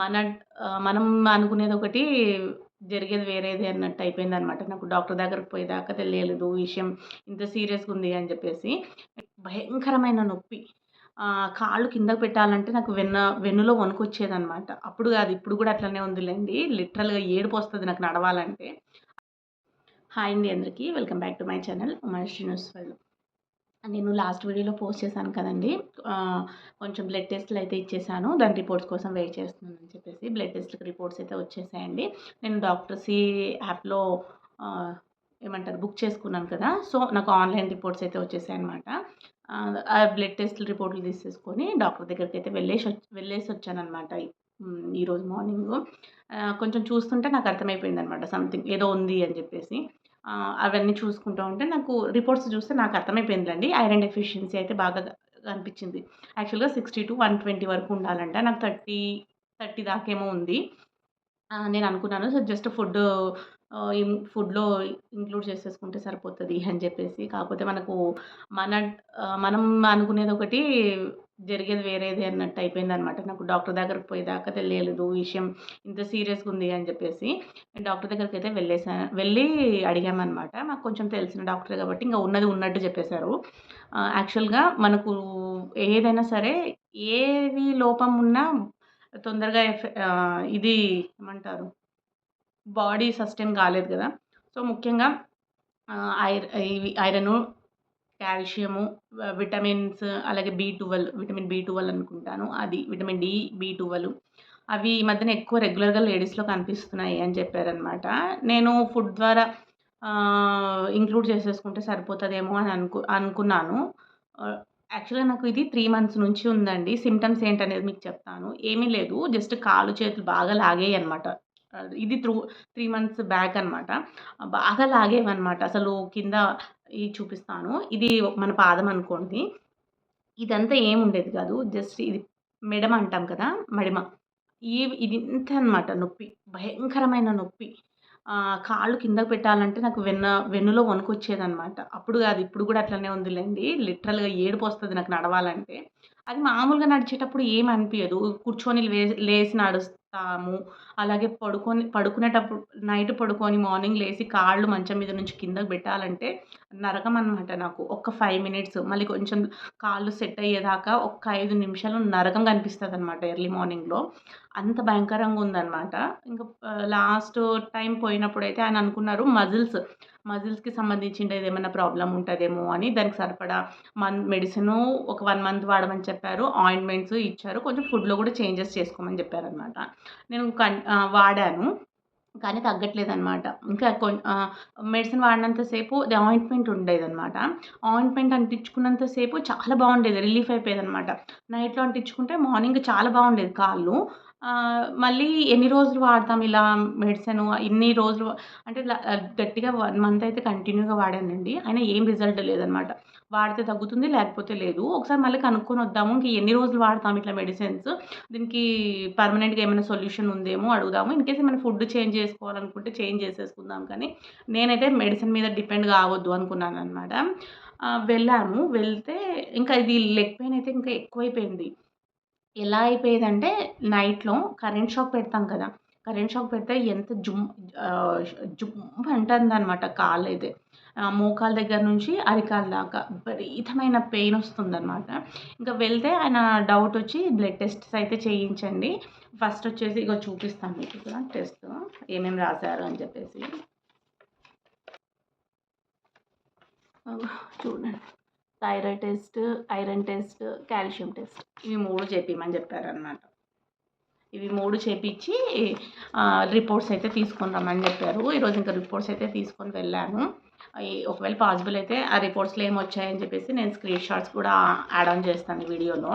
మన మనం అనుకునేది ఒకటి జరిగేది వేరేది అన్నట్టు అయిపోయిందనమాట నాకు డాక్టర్ దగ్గరికి పోయేదాకా తెలియలేదు విషయం ఇంత సీరియస్గా ఉంది అని చెప్పేసి. భయంకరమైన నొప్పి. కాళ్ళు కిందకు పెట్టాలంటే నాకు వెన్న వెన్నులో వణుకొచ్చేదనమాట అప్పుడు కాదు ఇప్పుడు కూడా అట్లనే ఉందిలేండి. లిటరల్గా ఏడుపు వస్తుంది నాకు నడవాలంటే. హాయ్ అండి అందరికీ. Welcome back to my channel Umashri news వాళ్ళు నేను లాస్ట్ వీడియోలో పోస్ట్ చేశాను కదండి. కొంచెం బ్లడ్ టెస్ట్లు అయితే ఇచ్చేసాను. దాని రిపోర్ట్స్ కోసం వెయిట్ చేస్తున్నాను అని చెప్పేసి బ్లడ్ టెస్ట్కి రిపోర్ట్స్ అయితే వచ్చేసాయండి. నేను డాక్టర్సీ యాప్లో ఏమంటారు బుక్ చేసుకున్నాను కదా. సో నాకు ఆన్లైన్ రిపోర్ట్స్ అయితే వచ్చేసాయి అనమాట ఆ బ్లడ్ టెస్ట్ రిపోర్ట్లు తీసేసుకొని డాక్టర్ దగ్గరికి అయితే వెళ్ళేసి వెళ్ళేసి వచ్చానమాట ఈరోజు మార్నింగ్. కొంచెం చూస్తుంటే నాకు అర్థమైపోయింది అనమాట సంథింగ్ ఏదో ఉంది అని చెప్పేసి. అవన్నీ చూసుకుంటూ ఉంటే నాకు రిపోర్ట్స్ చూస్తే నాకు అర్థమైపోయిందండి. ఐరన్ డెఫిషియన్సీ అయితే బాగా అనిపించింది యాక్చువల్గా సిక్స్టీ టు వన్ ట్వంటీ వరకు ఉండాలంట. నాకు థర్టీ థర్టీ దాకేమో ఉంది. నేను అనుకున్నాను. సో జస్ట్ ఫుడ్ ఫుడ్లో ఇంక్లూడ్ చేసేసుకుంటే సరిపోతుంది అని చెప్పేసి. కాకపోతే మనకు మన మనం అనుకునేది ఒకటి జరిగేది వేరేది అన్నట్టు అయిపోయింది అనమాట నాకు డాక్టర్ దగ్గరకు పోయేదాకా తెలియలేదు విషయం. ఇంత సీరియస్గా ఉంది అని చెప్పేసి డాక్టర్ దగ్గరికి అయితే వెళ్ళేసాను వెళ్ళి అడిగామన్నమాట. మాకు కొంచెం తెలిసిన డాక్టర్ కాబట్టి ఇంకా ఉన్నది ఉన్నట్టు చెప్పేశారు. యాక్చువల్గా మనకు ఏదైనా సరే ఏవి లోపం ఉన్నా తొందరగా ఇది ఏమంటారు? బాడీ సస్టైన్ కాలేదు కదా. సో ముఖ్యంగా ఐర ఇవి ఐరను కాల్షియము విటమిన్స్ అలాగే B twelve vitamin B twelve అనుకుంటాను. అది విటమిన్ డి బీ ట్వెల్వ్. అవి ఈ మధ్యన ఎక్కువ రెగ్యులర్గా లేడీస్లో కనిపిస్తున్నాయి అని చెప్పారనమాట నేను ఫుడ్ ద్వారా ఇంక్లూడ్ చేసేసుకుంటే సరిపోతుందేమో అని అనుకు అనుకున్నాను. యాక్చువల్గా నాకు ఇది త్రీ మంత్స్ నుంచి ఉందండి. సిమ్టమ్స్ ఏంటనేది మీకు చెప్తాను. ఏమీ లేదు. జస్ట్ కాలు చేతులు బాగా లాగేవి అనమాట ఇది త్రూ త్రీ మంత్స్ బ్యాక్ అనమాట బాగా లాగేవన్నమాట. అసలు కింద ఇది చూపిస్తాను. ఇది మన పాదం అనుకోండి. ఇదంతా ఏముండేది కాదు. జస్ట్ ఇది మెడమ అంటాం కదా మడిమ. ఈ ఇది ఇంత అనమాట నొప్పి. భయంకరమైన నొప్పి. కాళ్ళు కిందకు పెట్టాలంటే నాకు వెన్న వెన్నులో వణుకొచ్చేదనమాట అప్పుడు కాదు ఇప్పుడు కూడా అట్లనే ఉందిలేండి. లిటరల్గా ఏడుపు వస్తుంది నాకు నడవాలంటే. అది మామూలుగా నడిచేటప్పుడు ఏం అనిపించదు కూర్చొని లే లేచి తాము. అలాగే పడుకొని పడుకునేటప్పుడు నైట్ పడుకొని మార్నింగ్ లేచి కాళ్ళు మంచం మీద నుంచి కిందకు పెట్టాలంటే నరకం అనమాట నాకు. ఒక్క ఫైవ్ మినిట్స్ మళ్ళీ కొంచెం కాళ్ళు సెట్ అయ్యేదాకా ఒక్క ఐదు నిమిషాలు నరకం కనిపిస్తుంది అనమాట ఎర్లీ మార్నింగ్లో. అంత భయంకరంగా ఉందన్నమాట. ఇంకా లాస్ట్ టైం పోయినప్పుడు అయితే ఆయన అనుకున్నారు మజిల్స్ మజిల్స్కి సంబంధించిన ఏమైనా ప్రాబ్లం ఉంటుందేమో అని. దానికి సరిపడా మన్ మెడిసిన్ ఒక వన్ మంత్ వాడమని చెప్పారు. ఆయింట్మెంట్స్ ఇచ్చారు. కొంచెం ఫుడ్లో కూడా చేంజెస్ చేసుకోమని చెప్పారనమాట నేను కన్ వాడాను. కానీ తగ్గట్లేదు అనమాట ఇంకా మెడిసిన్ వాడినంతసేపు అది ఆయింట్మెంట్ ఉండేది అనమాట ఆయింట్మెంట్ అంటించుకున్నంతసేపు చాలా బాగుండేది రిలీఫ్ అయిపోయేది అనమాట నైట్లో అంటించుకుంటే మార్నింగ్ చాలా బాగుండేది కాళ్ళు. మళ్ళీ ఎన్ని రోజులు వాడతాం ఇలా మెడిసిన్? ఇన్ని రోజులు అంటే గట్టిగా వన్ మంత్ అయితే కంటిన్యూగా వాడానండి. అయినా ఏం రిజల్ట్ లేదనమాట వాడితే తగ్గుతుంది లేకపోతే లేదు. ఒకసారి మళ్ళీ కనుక్కొని వద్దాము. ఇంక ఎన్ని రోజులు వాడతాం ఇట్లా మెడిసిన్స్ దీనికి పర్మనెంట్గా ఏమైనా సొల్యూషన్ ఉందేమో అడుగుదాము. ఇన్ కేస్ ఏమైనా ఫుడ్ చేంజ్ చేసుకోవాలనుకుంటే చేంజ్ చేసేసుకుందాం. కానీ నేనైతే మెడిసిన్ మీద డిపెండ్ కావద్దు అనుకున్నాను అనమాట వెళ్ళాము. వెళ్తే ఇంకా ఇది లెగ్ పెయిన్ అయితే ఇంకా ఎక్కువైపోయింది. ఎలా అయిపోయేదంటే నైట్లో కరెంట్ షాక్ పెడతాం కదా. కరెంట్ షాక్ పెడితే ఎంత జుమ్ జుమ్ అంటుంది అనమాట కాలు అయితే. మోకాల దగ్గర నుంచి అరికాల దాకా విపరీతమైన పెయిన్ వస్తుందన్నమాట. ఇంకా వెళ్తే ఆయన డౌట్ వచ్చి బ్లడ్ టెస్ట్స్ అయితే చేయించండి. ఫస్ట్ వచ్చేసి ఇక చూపిస్తాను మీకు ఇక్కడ టెస్ట్ ఏమేమి రాశారు అని చెప్పేసి. చూడండి. Thyroid test iron test calcium test ఇవి మూడు చెప్పిమని చెప్పారనమాట ఇవి మూడు చేపించి రిపోర్ట్స్ అయితే తీసుకొని రమ్మని చెప్పారు ఈరోజు ఇంకా రిపోర్ట్స్ అయితే తీసుకొని వెళ్ళాను. ఒకవేళ పాసిబుల్ అయితే ఆ రిపోర్ట్స్లో ఏమొచ్చాయని చెప్పేసి నేను స్క్రీన్ షాట్స్ కూడా యాడ్ ఆన్ చేస్తాను వీడియోలో.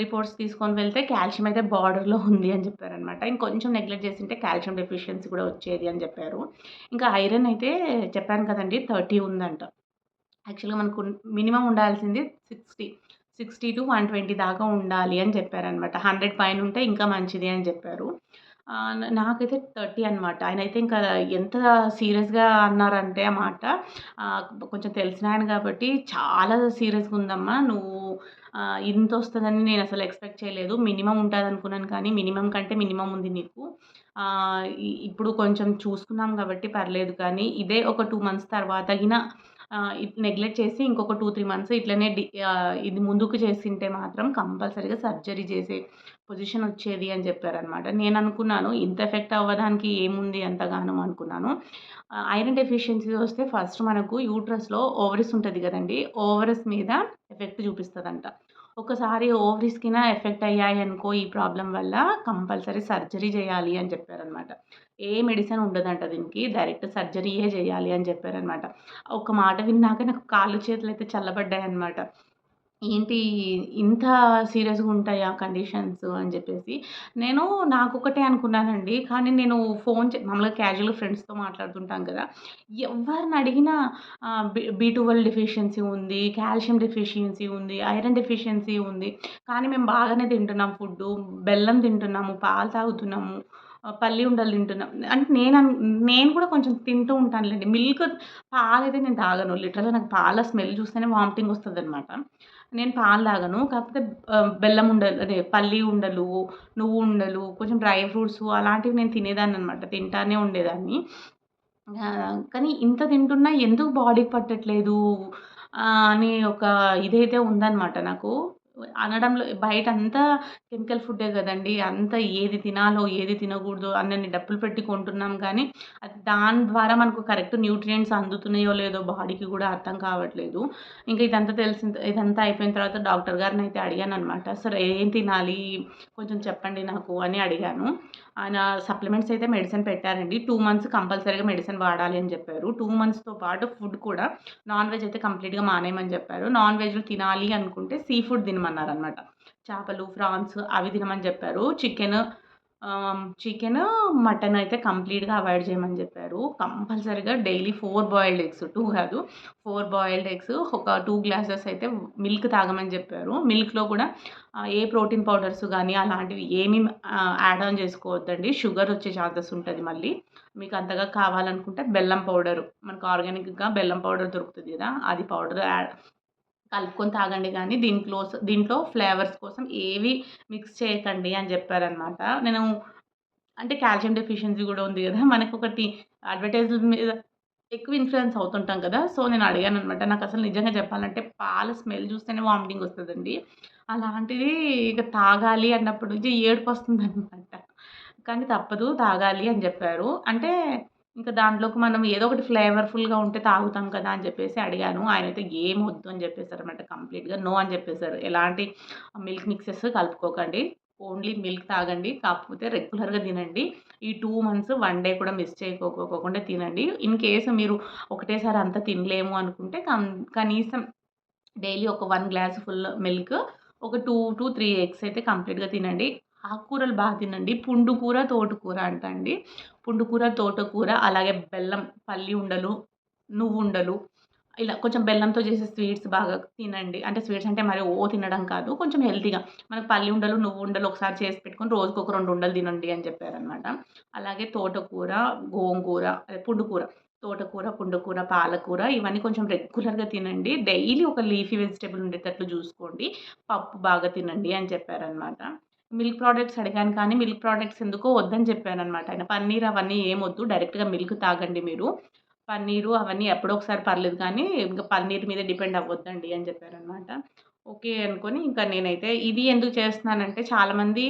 రిపోర్ట్స్ తీసుకొని వెళ్తే కాల్షియం అయితే బార్డర్లో ఉంది అని చెప్పారనమాట ఇంకొంచెం నెగ్లెక్ట్ చేసింటే కాల్షియం డెఫిషియన్సీ కూడా వచ్చేది అని చెప్పారు. ఇంకా ఐరన్ అయితే చెప్పాను కదండి థర్టీ ఉందంట. యాక్చువల్గా మనకు మినిమం ఉండాల్సింది sixty sixty to one twenty దాకా ఉండాలి అని చెప్పారనమాట హండ్రెడ్ పైన ఉంటే ఇంకా మంచిది అని చెప్పారు. నాకైతే థర్టీ అనమాట ఆయన అయితే ఇంకా ఎంత సీరియస్గా అన్నారంటే ఆ మాట కొంచెం తెలిసిన ఆయన కాబట్టి చాలా సీరియస్గా ఉందమ్మా నువ్వు ఇంత వస్తుందని నేను అసలు ఎక్స్పెక్ట్ చేయలేదు. మినిమం ఉంటుంది అనుకున్నాను కానీ మినిమం కంటే మినిమం ఉంది నీకు. ఇప్పుడు కొంచెం చూసుకున్నాం కాబట్టి పర్లేదు కానీ ఇదే ఒక టూ మంత్స్ తర్వాత తగిన నెగ్లెక్ట్ చేసి ఇంకొక టూ త్రీ మంత్స్ ఇట్లనే డి ఇది ముందుకు చేసింటే మాత్రం కంపల్సరీగా సర్జరీ చేసే పొజిషన్ వచ్చేది అని చెప్పారనమాట నేను అనుకున్నాను ఇంత ఎఫెక్ట్ అవ్వడానికి ఏముంది అంతగానో అనుకున్నాను. ఐరన్ డెఫిషియన్సీ వస్తే ఫస్ట్ మనకు యూట్రస్లో ఓవరస్ ఉంటుంది కదండి ఓవరస్ మీద ఎఫెక్ట్ చూపిస్తుందంట. ఒకసారి ఓవరీస్కిన ఎఫెక్ట్ అయ్యాయి అనుకో ఈ ప్రాబ్లం వల్ల కంపల్సరీ సర్జరీ చేయాలి అని చెప్పారనమాట ఏ మెడిసిన్ ఉండదంట దీనికి డైరెక్ట్ సర్జరీయే చేయాలి అని చెప్పారనమాట ఒక మాట విన్నాక నాకు కాళ్ళు చేతులు అయితే చల్లబడ్డాయి అనమాట ఏంటి ఇంత సీరియస్‌గా ఉంటాయా కండిషన్స్ అని చెప్పేసి. నేను నాకొకటే అనుకున్నానండి. కానీ నేను ఫోన్ చే మామూలుగా క్యాజువల్ ఫ్రెండ్స్‌తో మాట్లాడుతుంటాం కదా! ఎవరిని అడిగినా బి బి ట్వెల్వ్ డెఫిషియన్సీ ఉంది, కాల్షియం డెఫిషియన్సీ ఉంది, ఐరన్ డెఫిషియన్సీ ఉంది. కానీ మేము బాగానే తింటున్నాం ఫుడ్డు. బెల్లం తింటున్నాము, పాలు తాగుతున్నాము, పల్లి ఉండలు తింటున్నాం. అంటే నేను నేను కూడా కొంచెం తింటూ ఉంటానులేండి. మిల్క్ పాలైతే నేను తాగను. లిటరల్‌గా నాకు పాల స్మెల్ చూస్తేనే వామిటింగ్ వస్తుంది అనమాట నేను పాలు తాగను. కాకపోతే బెల్లం ఉండలు అదే పల్లి ఉండలు నువ్వు ఉండలు కొంచెం డ్రై ఫ్రూట్స్ అలాంటివి నేను తినేదాన్ని అనమాట తింటానే ఉండేదాన్ని. కానీ ఇంత తింటున్నా ఎందుకు బాడీకి పట్టట్లేదు? అని ఒక ఇదైతే ఉందన్నమాట నాకు. అనడంలో బయట అంతా కెమికల్ ఫుడ్డే కదండి. అంతా ఏది తినాలో ఏది తినకూడదో అన్నీ డబ్బులు పెట్టి కొంటున్నాం కానీ అది దాని ద్వారా మనకు కరెక్ట్ న్యూట్రియంట్స్ అందుతున్నాయో లేదో బాడీకి కూడా అర్థం కావట్లేదు. ఇంకా ఇదంతా తెలిసిన ఇదంతా అయిపోయిన తర్వాత డాక్టర్ గారిని అయితే అడిగాను అనమాట సరే ఏం తినాలి? కొంచెం చెప్పండి నాకు అని అడిగాను. ఆయన సప్లిమెంట్స్ అయితే మెడిసిన్ పెట్టారండి. టూ మంత్స్ కంపల్సరీగా మెడిసిన్ వాడాలి అని చెప్పారు. టూ మంత్స్తో పాటు ఫుడ్ కూడా నాన్ వెజ్ అయితే కంప్లీట్గా మానేయమని చెప్పారు. నాన్ వెజ్లు తినాలి అనుకుంటే సీ ఫుడ్ తినమన్నారు అనమాట చేపలు ఫ్రాన్స్ అవి తినమని చెప్పారు. చికెన్ చికెన్ మటన్ అయితే కంప్లీట్గా అవాయిడ్ చేయమని చెప్పారు. కంపల్సరీగా daily four boiled eggs two కాదు ఫోర్ బాయిల్డ్ ఎగ్స్ ఒక టూ గ్లాసెస్ అయితే మిల్క్ తాగమని చెప్పారు. మిల్క్లో కూడా ఏ ప్రోటీన్ పౌడర్స్ కానీ అలాంటివి ఏమీ యాడ్ ఆన్ చేసుకోవద్దండి. షుగర్ వచ్చే ఛాన్సెస్ ఉంటుంది మళ్ళీ. మీకు అంతగా కావాలనుకుంటే బెల్లం పౌడరు మనకు ఆర్గానిక్గా బెల్లం పౌడర్ దొరుకుతుంది కదా అది పౌడర్ యాడ్ కలుపుకొని తాగండి కానీ దీంట్లో దీంట్లో ఫ్లేవర్స్ కోసం ఏవి మిక్స్ చేయకండి అని చెప్పారనమాట. నేను అంటే కాల్షియం డెఫిషియన్సీ కూడా ఉంది కదా మనకు ఒకటి అడ్వర్టైజ్మెంట్ మీద ఎక్కువ ఇన్ఫ్లుయెన్స్ అవుతుంటాం కదా సో నేను అడిగాను అనమాట నాకు అసలు నిజంగా చెప్పాలంటే పాల స్మెల్ చూస్తేనే వామిటింగ్ వస్తుందండి. అలాంటిది ఇక తాగాలి అన్నప్పుడు నుంచి ఏడుపు వస్తుంది అనమాట కానీ తప్పదు తాగాలి అని చెప్పారు. అంటే ఇంకా దాంట్లోకి మనం ఏదో ఒకటి ఫ్లేవర్ఫుల్గా ఉంటే తాగుతాం కదా అని చెప్పేసి అడిగాను. ఆయన అయితే ఏం వద్దు అని చెప్పేశారు అనమాట కంప్లీట్గా. నో అని చెప్పేశారు ఎలాంటి మిల్క్ మిక్సెస్ కలుపుకోకండి. ఓన్లీ మిల్క్ తాగండి కాకపోతే రెగ్యులర్గా తినండి. ఈ టూ మంత్స్ వన్ డే కూడా మిస్ చేయకోకుండా తినండి. ఇన్ కేసు మీరు ఒకటేసారి అంతా తినలేము అనుకుంటే కనీసం డైలీ ఒక వన్ గ్లాస్ ఫుల్ మిల్క్ ఒక టూ టు త్రీ ఎగ్స్ అయితే కంప్లీట్గా తినండి. ఆకుకూరలు బాగా తినండి. పుండుకూర తోటకూర అంట అండి పుండుకూర తోటకూర అలాగే బెల్లం పల్లి ఉండలు నువ్వు ఉండలు ఇలా కొంచెం బెల్లంతో చేసే స్వీట్స్ బాగా తినండి. అంటే స్వీట్స్ అంటే మరి ఓ తినడం కాదు కొంచెం హెల్తీగా. మనకు పల్లి ఉండలు నువ్వు ఉండలు ఒకసారి చేసి పెట్టుకొని రోజుకు ఒక రెండు ఉండలు తినండి అని చెప్పారనమాట అలాగే తోటకూర గోంగూర అదే పుండుకూర తోటకూర పుండుకూర పాలకూర ఇవన్నీ కొంచెం రెగ్యులర్గా తినండి. డైలీ ఒక లీఫీ వెజిటేబుల్ ఉండేటట్లు చూసుకోండి. పప్పు బాగా తినండి అని చెప్పారనమాట మిల్క్ ప్రోడక్ట్స్ అడిగాను కానీ మిల్క్ ప్రోడక్ట్స్ ఎందుకో వద్దని చెప్పాననమాట ఆయన పన్నీర్ అవన్నీ ఏం వద్దు డైరెక్ట్గా మిల్క్ తాగండి మీరు. పన్నీరు అవన్నీ ఎప్పుడో ఒకసారి పర్లేదు కానీ ఇంకా పన్నీర్ మీద డిపెండ్ అవ్వద్దండి అని చెప్పారనమాట ఓకే అనుకొని ఇంకా నేనైతే ఇది ఎందుకు చేస్తున్నానంటే చాలామంది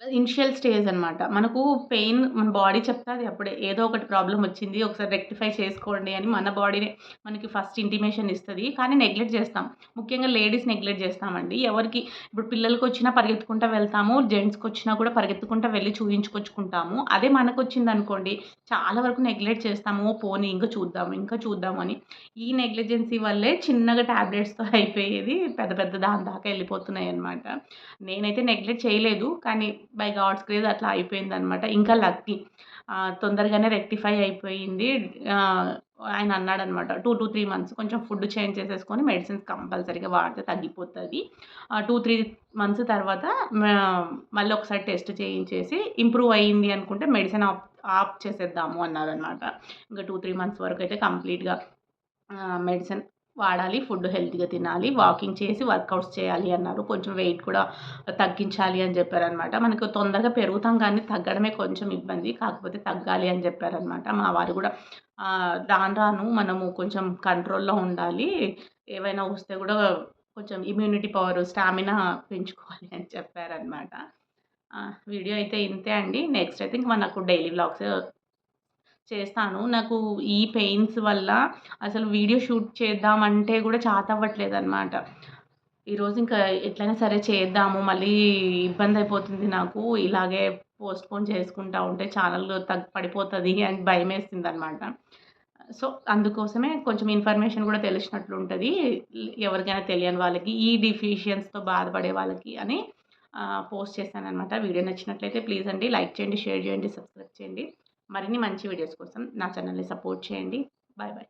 ఇనిషియల్ స్టేజ్ అనమాట మనకు పెయిన్ మన బాడీ చెప్తుంది అప్పుడే. ఏదో ఒకటి ప్రాబ్లం వచ్చింది ఒకసారి రెక్టిఫై చేసుకోండి అని మన బాడీనే మనకి ఫస్ట్ ఇంటిమేషన్ ఇస్తుంది. కానీ నెగ్లెక్ట్ చేస్తాం. ముఖ్యంగా లేడీస్ నెగ్లెక్ట్ చేస్తామండి. ఎవరికి ఇప్పుడు పిల్లలకి వచ్చినా పరిగెత్తుకుంటూ వెళ్తాము జెంట్స్కి వచ్చినా కూడా పరిగెత్తుకుంటూ వెళ్ళి చూపించుకొచ్చుకుంటాము అదే మనకు వచ్చింది అనుకోండి చాలా వరకు నెగ్లెక్ట్ చేస్తాము. పోనీ ఇంకా చూద్దాము ఇంకా చూద్దాము అని. ఈ నెగ్లిజెన్సీ వల్లే చిన్నగా ట్యాబ్లెట్స్తో అయిపోయేది పెద్ద పెద్ద దాని దాకా వెళ్ళిపోతున్నాయి అనమాట నేనైతే నెగ్లెక్ట్ చేయలేదు. కానీ బై గాడ్స్ క్రేజ్ అట్లా అయిపోయిందనమాట ఇంకా లక్కీ తొందరగానే రెక్టిఫై అయిపోయింది. ఆయన అన్నాడనమాట టూ టు త్రీ మంత్స్ కొంచెం ఫుడ్ చేంజ్ చేసేసుకొని మెడిసిన్స్ కంపల్సరీగా వాడితే తగ్గిపోతుంది. టూ త్రీ మంత్స్ తర్వాత మళ్ళీ ఒకసారి టెస్ట్ చేయించేసి ఇంప్రూవ్ అయ్యింది అనుకుంటే మెడిసిన్ ఆప్ ఆఫ్ చేసేద్దాము అన్నారనమాట ఇంకా టూ త్రీ మంత్స్ వరకు అయితే కంప్లీట్గా మెడిసిన్ వాడాలి ఫుడ్ హెల్తీగా తినాలి వాకింగ్ చేసి వర్కౌట్స్ చేయాలి అన్నారు. కొంచెం వెయిట్ కూడా తగ్గించాలి అని చెప్పారనమాట మనకు తొందరగా పెరుగుతాం కానీ తగ్గడమే కొంచెం ఇబ్బంది. కాకపోతే తగ్గాలి అని చెప్పారనమాట మా వారు కూడా రాను రాను మనము కొంచెం కంట్రోల్లో ఉండాలి. ఏవైనా వస్తే కూడా కొంచెం ఇమ్యూనిటీ పవర్ స్టామినా పెంచుకోవాలి అని చెప్పారనమాట వీడియో అయితే ఇంతే అండి. నెక్స్ట్ అయితే థింక్ మనకు డైలీ వ్లాగ్స్ చేస్తాను. నాకు ఈ పెయిన్స్ వల్ల అసలు వీడియో షూట్ చేద్దామంటే కూడా చాతవ్వట్లేదు అనమాట ఈరోజు ఇంకా ఎట్లయినా సరే చేద్దాము మళ్ళీ ఇబ్బంది అయిపోతుంది నాకు. ఇలాగే పోస్ట్పోన్ చేసుకుంటా ఉంటే ఛానల్ తగ్గి పడిపోతుంది అని భయం వేస్తుంది అనమాట సో అందుకోసమే కొంచెం ఇన్ఫర్మేషన్ కూడా తెలిసినట్లు ఉంటుంది ఎవరికైనా తెలియని వాళ్ళకి ఈ డిఫిషియన్స్తో బాధపడే వాళ్ళకి అని పోస్ట్ చేశాను అనమాట వీడియో నచ్చినట్లయితే ప్లీజ్ అండి లైక్ చేయండి షేర్ చేయండి సబ్స్క్రైబ్ చేయండి. మరిన్ని మంచి వీడియోస్ కోసం నా ఛానల్ని సపోర్ట్ చేయండి. Bye bye